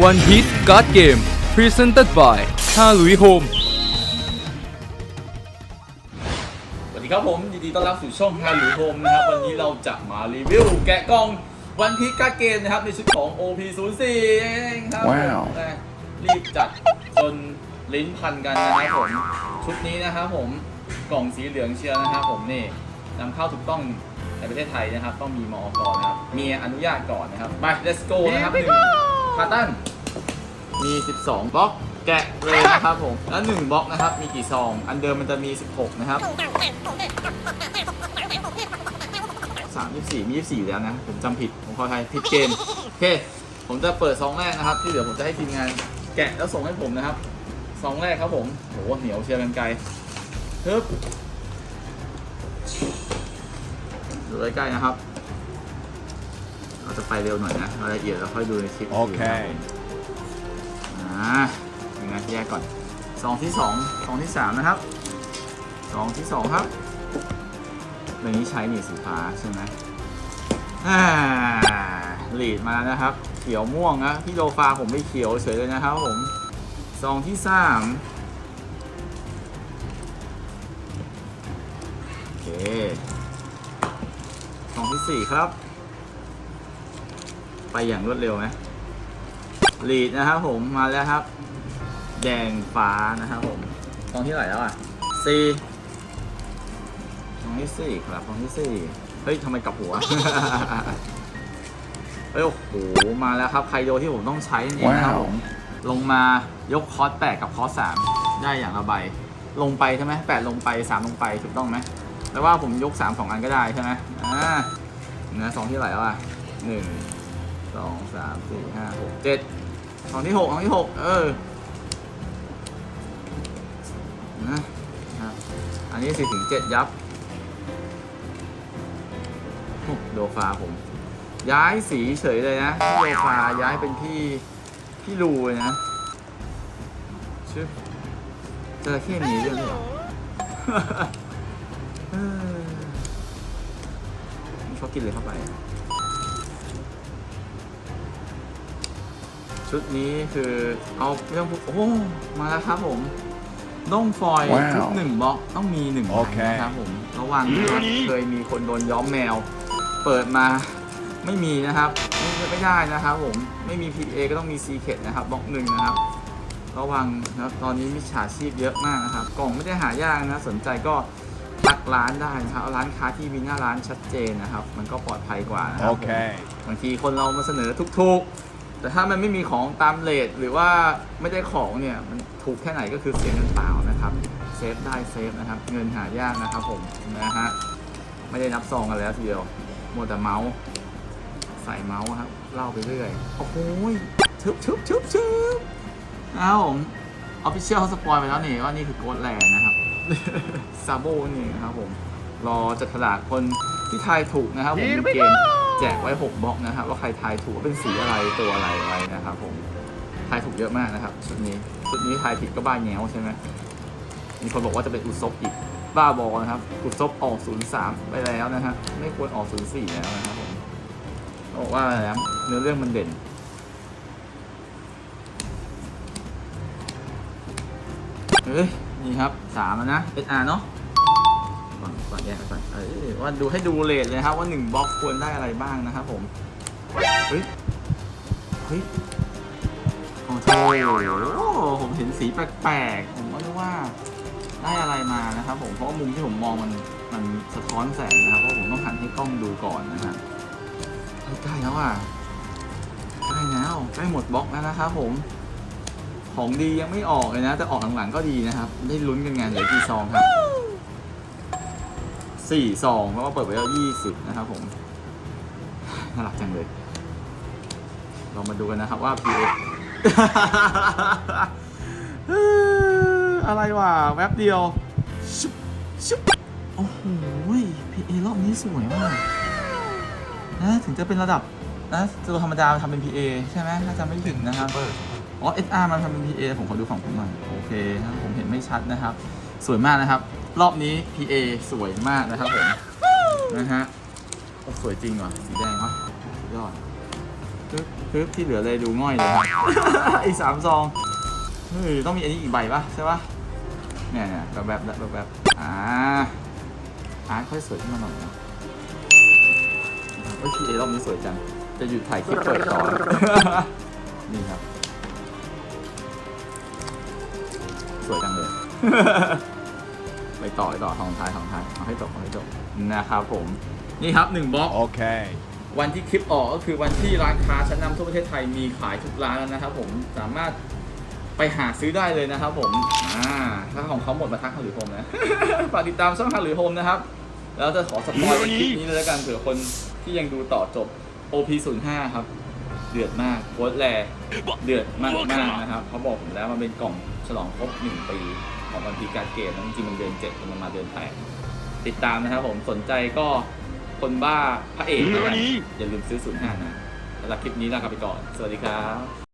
One Hit Card Game Presented by ฮาลุยโฮมสวัสดีครับผมยินดีต้อนรับสู่ช่องฮารุโฮมนะครับวันนี้เราจะมารีวิวแกะกล่องวันพีการ์ดเกมนะครับในชุดของ OP04 เองครับว้าวผมนะรีบจัดจนลิ้นพันกันนะครับผมชุดนี้นะครับผมกล่องสีเหลืองเชียร์นะครับผมนี่นำเข้าถูกต้องในประเทศไทยนะครับ ต้องมีมอกนะครับมีอนุญาตก่อนนะครับไป let's go นะครับหนึ่ง คาตันมี 12 บล็อก แกะเลยนะครับผม แล้ว1บล็อกนะครับ มีกี่ซอง อันเดิมมันจะมี 16 นะครับ 34 มี 24อยู่แล้วนะ ผมจำผิด ผมขออภัยผิดเกม โอเค ผมจะเปิดซองแรกนะครับ ที่เหลือผมจะให้ทีมงาน แกะแล้วส่งให้ผมนะครับ ซองแรกครับผมโหเหนียวเชียร์กันไกลฮึบดูใกล้ๆนะครับ เราจะไปเร็วหน่อยนะรายละเอียดเราค่อยดูในคลิปโอเคอ่ายังไงแยกก่อนซองที่สองซองที่สามนะครับซองที่สองครับในนี้ใช้นี่สีฟ้าใช่ไหมอ่าลีดมาแล้วนะครับ เขียวม่วงนะพี่โลฟาผมไม่เขียวเฉยเลยนะครับผมซองที่สามโอเคซองที่สี่ครับ ไปอย่างรวดเร็วไหมลีดนะครับผมมาแล้วครับ แดงฟ้านะครับผมตองที่ไหนแล้วอะสี่ตองที่สี่ครับตองที่สี่เฮ้ยทำไมกลับหัวเฮ้ยโอ้โหมาแล้วครับใครโดที่ผมต้องใช้นั่นเองนะครับว้าวผมลงมายกคอร์สแปดกับคอร์สสามได้อย่างละใบลงไปใช่ไหมแปดลงไปสามลงไปถูกต้องไหมแปลว่าผมยกสามสองอันก็ได้ใช่ไหมอ่าเนื้อสองที่ไหนแล้วอะหนึ่ง สองสามสี่ห้าหกเจ็ดของที่หกของที่หกเออนะครับอันนี้สี่ถึงเจ็ดยับโดฟาผม ย้ายสีเฉยเลยนะโดฟาย้ายเป็นพี่พี่ลูเลยนะชื่อจระเข้มีเรื่องด้วยเหรอเออนี่เขากินเลยเข้าไป ชุดนี้คือเอาเรื่องพวกโอ้ มาแล้วครับผมน้องฟอยล์ว้าวชุดหนึ่งบล็อกต้องมีหนึ่งโอเคใบนะครับผมระวังนะครับเคยมีคนโดนย้อมแมว เปิดมาไม่มีนะครับไม่ไม่ได้นะครับผมไม่มี PA ก็ต้องมี Secret นะครับบล็อกหนึ่งนะครับ ระวังนะครับตอนนี้มิจฉาชีพเยอะมากนะครับ กล่องไม่ได้หายากนะ สนใจก็ตักร้านได้นะครับเอาร้านค้าที่มีหน้าร้านชัดเจนนะครับ มันก็ปลอดภัยกว่านะครับผม Okay. บางทีคนเรามาเสนอทุกๆ แต่ถ้ามันไม่มีของตามเลทหรือว่าไม่ได้ของเนี่ย มันถูกแค่ไหนก็คือเสียเงินเปล่านะครับเซฟได้เซฟนะครับ เงินหายากนะครับผมนะฮะไม่ได้นับซองกันแล้วทีเดียวมัวแต่เมาส์ใส่เมาส์ครับเล่าไปเรื่อยโอ้โหยชึบชึบชึบชึบนะครับผมออฟฟิเชียลเขาสปอยไปแล้วนี่ว่านี่คือโกดแลนด์นะครับซาโบนี่นะครับผมรอจัดฉลากคนที่ทายถูกนะครับผมเกม แจกไว้6บล็อกนะครับว่าใครทายถูกว่าเป็นสีอะไรตัวอะไรไว้นะครับผมทายถูกเยอะมากนะครับชุดนี้ชุดนี้ทายผิดก็บ้าแง้วใช่ไหมมีคนบอกว่าจะเป็นอุซบอีกบ้าบอนะครับ อุซบออก 03 ไปแล้วนะฮะไม่ควรออก 04 แล้วนะครับผมบอกว่าอะไรนะเนื้อเรื่องมันเด่นเฮ้ยนี่ครับสามแล้วนะ SR เนาะ ก่อนแยกก่อนเอ้ยว่าดูให้ดูเลทเลยครับว่าหนึ่งบล็อกควรได้อะไรบ้างนะครับผม เฮ้ย เฮ้ยของเธอโอ้ผมเห็นสีแปลกๆ ผมก็รู้ว่าได้อะไรมานะครับผม เพราะมุมที่ผมมองมันมันสะท้อนแสงนะครับ เพราะผมต้องหันให้กล้องดูก่อนนะฮะใกล้แล้วอะใกล้แล้วใกล้หมดบล็อกแล้วนะครับผมของดียังไม่ออกเลยนะ แต่ออกหลังๆก็ดีนะครับ ได้ลุ้นกันงานเหลือกี่ซองครับ สี่ซองเพราะว่าเปิดไปแล้วยี่สิบนะครับผม น่ารักจังเลย เรามาดูกันนะครับว่า PA อะไรวะแวบเดียวชุบชุบโอ้โห PA รอบนี้สวยมากนะถึงจะเป็นระดับนะตัวธรรมดาทำเป็น PA ใช่ไหมถ้าจำไม่ผิดนะครับอ๋อ SR มันทำเป็น PA ผมขอดูฝั่งผมหน่อย โอเคครับผมเห็นไม่ชัดนะครับ สวยมากนะครับ รอบนี้ PA สวยมากนะครับผมนะฮะโอ้สวยจริงว่ะสีแดงวะสุดยอดปึ๊บปึ๊บที่เหลือเลยดูง่อยเลยอีกสามซองเฮ้ยต้องมีอันนี้อีกใบปะใช่ปะเนี่ยเนี่ยแบบแบบแบบแบบอ่าอาร์ตค่อยสวยขึ้นมาหน่อยนะเฮ้ยทีเอรอบนี้สวยจัง จะหยุดถ่ายคลิปเปิดต่อ นี่ครับ สวยจังเลยไป ต่อไปต่อของท้ายของท้ายเอาให้จบเอาให้จบนะครับผมนี่ครับหนึ่งบล็อก Okay. วันที่คลิปออกก็คือวันที่ร้านค้าชั้นนำทั่วประเทศไทยมีขายทุกร้านแล้วนะครับผมสามารถไปหาซื้อได้เลยนะครับผมอ่าถ้าของเขาหมดมาทักฮาหรือโฮมนะ ฝากติดตามช่องฮาหรือโฮมนะครับ แล้วจะขอสปอยล์คลิปนี้เลยแล้วกันเผื่อคนที่ยังดูต่อจบ OP05 ครับ เดือดมากโคตรแรเดือดมากมากๆนะครับเขาบอกผมแล้วมันเป็นกล่องฉลองครบหนึ่งปี ของวันพีการดเกมนะจริงๆมันเดือนเจ็ดแต่มันมาเดือนแปดติดตามนะครับผมสนใจก็คนบ้าพระเอกแล้วกันอย่าลืมซื้อ05นะสำหรับคลิปนี้ลากันไปก่อน สวัสดีครับ